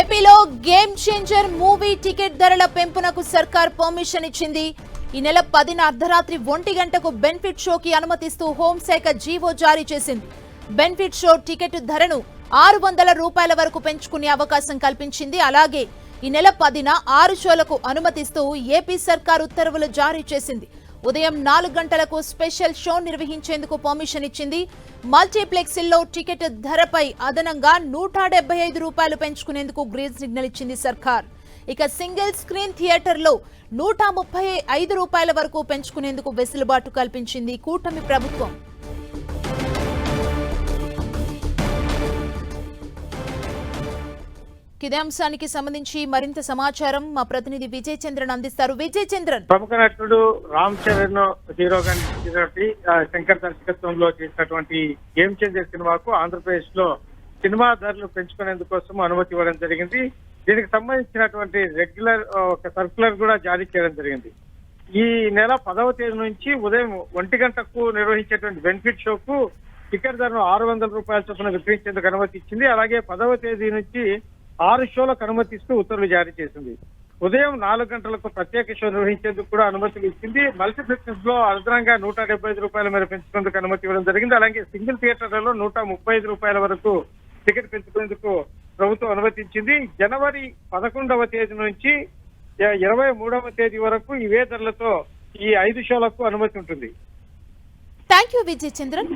ఏపీలో game changer movie ticket ధరల పెంపునకు సర్కార్ పర్మిషన్ ఇచ్చింది. ఈ నెల పదిన అర్ధరాత్రి ఒంటి గంటకు బెనిఫిట్ షోకి అనుమతిస్తూ హోంశాఖ జీవో జారీ చేసింది. బెనిఫిట్ షో టికెట్ ధరను ఆరు వందల రూపాయల వరకు పెంచుకునే అవకాశం కల్పించింది. అలాగే ఈ నెల పదిన ఆరు షోలకు అనుమతిస్తూ ఏపీ సర్కార్ ఉత్తర్వులు జారీ చేసింది. ఉదయం నాలుగు గంటలకు స్పెషల్ షో నిర్వహించేందుకు పర్మిషన్ ఇచ్చింది. మల్టీప్లెక్స్ల్లో టికెట్ ధరపై అదనంగా నూట డెబ్బై ఐదు రూపాయలు పెంచుకునేందుకు గ్రీన్ సిగ్నల్ ఇచ్చింది సర్కార్. ఇక సింగిల్ స్క్రీన్ థియేటర్లో నూట ముప్పై ఐదు రూపాయల వరకు పెంచుకునేందుకు వెసులుబాటు కల్పించింది కూటమి ప్రభుత్వం. ఇదే అంశానికి సంబంధించి మరింత సమాచారం మా ప్రతినిధి విజయ్ చంద్రన్ అందిస్తారు. విజయ్ చంద్రన్. ప్రముఖ నటుడు రామ్ చరణ్ హీరోగా నటించినటువంటి శంకర్ దర్శకత్వంలో చేసినటువంటి గేమ్ చేంజర్ సినిమాకు ఆంధ్రప్రదేశ్లో సినిమా ధరలు పెంచుకునేందుకోసం అనుమతి ఇవ్వడం జరిగింది. దీనికి సంబంధించినటువంటి రెగ్యులర్ ఒక సర్కులర్ కూడా జారీ చేయడం జరిగింది. ఈ నెల పదవ తేదీ నుంచి ఉదయం ఒంటి గంటకు నిర్వహించేటువంటి బెనిఫిట్ షోకు టికెట్ ధరను ఆరు వందల రూపాయల చొప్పున విక్రయించేందుకు అనుమతి ఇచ్చింది. అలాగే పదవ తేదీ నుంచి ఆరు షోలకు అనుమతిస్తూ ఉత్తర్వులు జారీ చేసింది. ఉదయం నాలుగు గంటలకు ప్రత్యేక షో నిర్వహించేందుకు కూడా అనుమతులు ఇచ్చింది. మల్టీప్లెక్సెస్లో అదనంగా నూట డెబ్బై ఐదు రూపాయల మేర పెంచుకునేందుకు అనుమతి ఇవ్వడం జరిగింది. అలాగే సింగిల్ థియేటర్లలో నూట ముప్పై ఐదు రూపాయల వరకు టికెట్ పెంచుకునేందుకు ప్రభుత్వం అనుమతించింది. జనవరి పదకొండవ తేదీ నుంచి ఇరవై మూడవ తేదీ వరకు ఇవే ధరలతో ఈ ఐదు షోలకు అనుమతి ఉంటుంది. Thank you Vijay Chandran